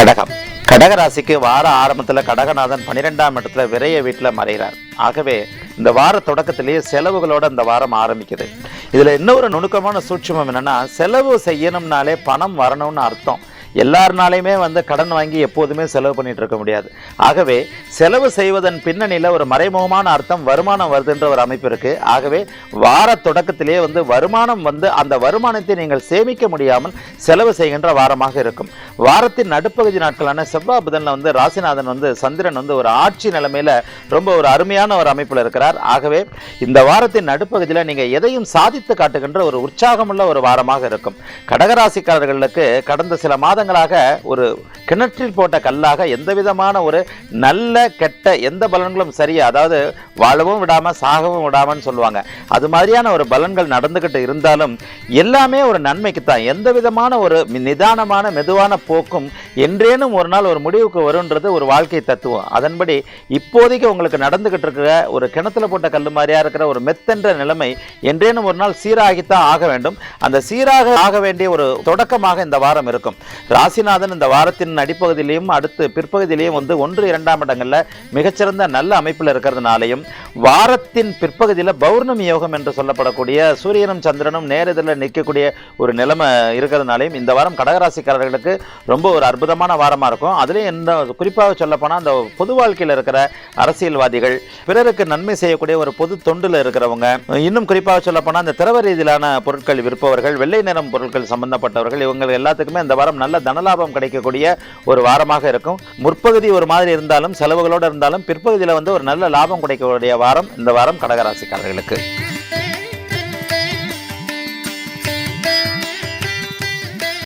கடகம். கடகராசிக்கு வார ஆரம்பத்தில் கடகநாதன் பன்னிரெண்டாம் இடத்துல விரைய வீட்டில் மறைகிறார். ஆகவே இந்த வார தொடக்கத்திலேயே செலவுகளோட இந்த வாரம் ஆரம்பிக்குது. இதில் இன்னொரு நுணுக்கமான சூட்சுமம் என்னன்னா செலவு செய்யணும்னாலே பணம் வரணும்னு அர்த்தம். எல்லாருனாலையுமே வந்து கடன் வாங்கி எப்போதுமே செலவு பண்ணிட்டு இருக்க முடியாது. ஆகவே செலவு செய்வதன் பின்னணியில் ஒரு மறைமுகமான அர்த்தம் வருமானம் வருதுன்ற ஒரு அமைப்பு இருக்கு. ஆகவே வார தொடக்கத்திலேயே வந்து வருமானம் வந்து அந்த வருமானத்தை நீங்கள் சேமிக்க முடியாமல் செலவு செய்கின்ற வாரமாக இருக்கும். வாரத்தின் நடுப்பகுதி நாட்களான செவ்வாய் புதனில் வந்து ராசிநாதன் வந்து சந்திரன் வந்து ஒரு ஆட்சி நிலைமையில ரொம்ப ஒரு அருமையான ஒரு அமைப்பில் இருக்கிறார். ஆகவே இந்த வாரத்தின் நடுப்பகுதியில் நீங்க எதையும் சாதித்து காட்டுகின்ற ஒரு உற்சாகமுள்ள ஒரு வாரமாக இருக்கும். கடகராசிக்காரர்களுக்கு கடந்த சில மாத மாதங்களாக ஒரு கிணற்றில் போட்ட கல்லாக எந்த விதமான ஒரு நல்ல கெட்ட எந்த பலன்களும் சரியா அதாவது வாழவும் விடாம சாகவும் விடாமன்னு சொல்லுவாங்க. அது மாதிரியான ஒரு பலன்கள் நடந்துகிட்டு இருந்தாலும் எல்லாமே ஒரு நன்மைக்கு தான் எந்த விதமான ஒரு நிதானமான மெதுவான போக்கும் என்றேனும் ஒரு நாள் ஒரு முடிவுக்கு வரும்ன்றது ஒரு வாழ்க்கை தத்துவம். அதன்படி இப்போதைக்கு உங்களுக்கு நடந்துகிட்டு இருக்கிற ஒரு கிணத்துல போட்ட கல் மாதிரியா இருக்கிற ஒரு மெத்தென்ற நிலைமை என்றேனும் ஒரு நாள் சீராகித்தான் ஆக வேண்டும். அந்த சீராக ஆக வேண்டிய ஒரு தொடக்கமாக இந்த வாரம் இருக்கும். ராசிநாதன் இந்த வாரத்தின் அடிப்பகுதியிலையும் அடுத்து பிற்பகுதியிலையும் வந்து ஒன்று இரண்டாம் இடங்களில் மிகச்சிறந்த நல்ல அமைப்பில் இருக்கிறதுனாலையும் வாரத்தின் பிற்பகுதியில் பௌர்ணமி யோகம் என்று சொல்லப்படக்கூடிய சூரியனும் சந்திரனும் நேரத்தில் நிற்கக்கூடிய ஒரு நிலைமை இருக்கிறதுனாலையும் இந்த வாரம் கடகராசிக்காரர்களுக்கு ரொம்ப ஒரு அற்புதமான வாரமாக இருக்கும். அதுலேயும் இந்த குறிப்பாக சொல்லப்போனால் அந்த பொது வாழ்க்கையில் இருக்கிற அரசியல்வாதிகள் பிறருக்கு நன்மை செய்யக்கூடிய ஒரு பொது தொண்டில் இருக்கிறவங்க இன்னும் குறிப்பாக சொல்லப்போனால் அந்த திரவ ரீதியிலான பொருட்கள் விற்பவர்கள் வெள்ளை நிறம் பொருட்கள் சம்பந்தப்பட்டவர்கள் இவங்க எல்லாத்துக்குமே இந்த வாரம் நல்ல தனலாபம் கிடைக்கக்கூடிய ஒரு வாரமாக இருக்கும். முற்பகுதி ஒரு மாதிரி இருந்தாலும் செலவுகளோடு இருந்தாலும் பிற்பகுதியில் வந்து ஒரு நல்ல லாபம் கிடைக்கக்கூடிய வாரம் இந்த வாரம் கடகராசிக்காரர்களுக்கு.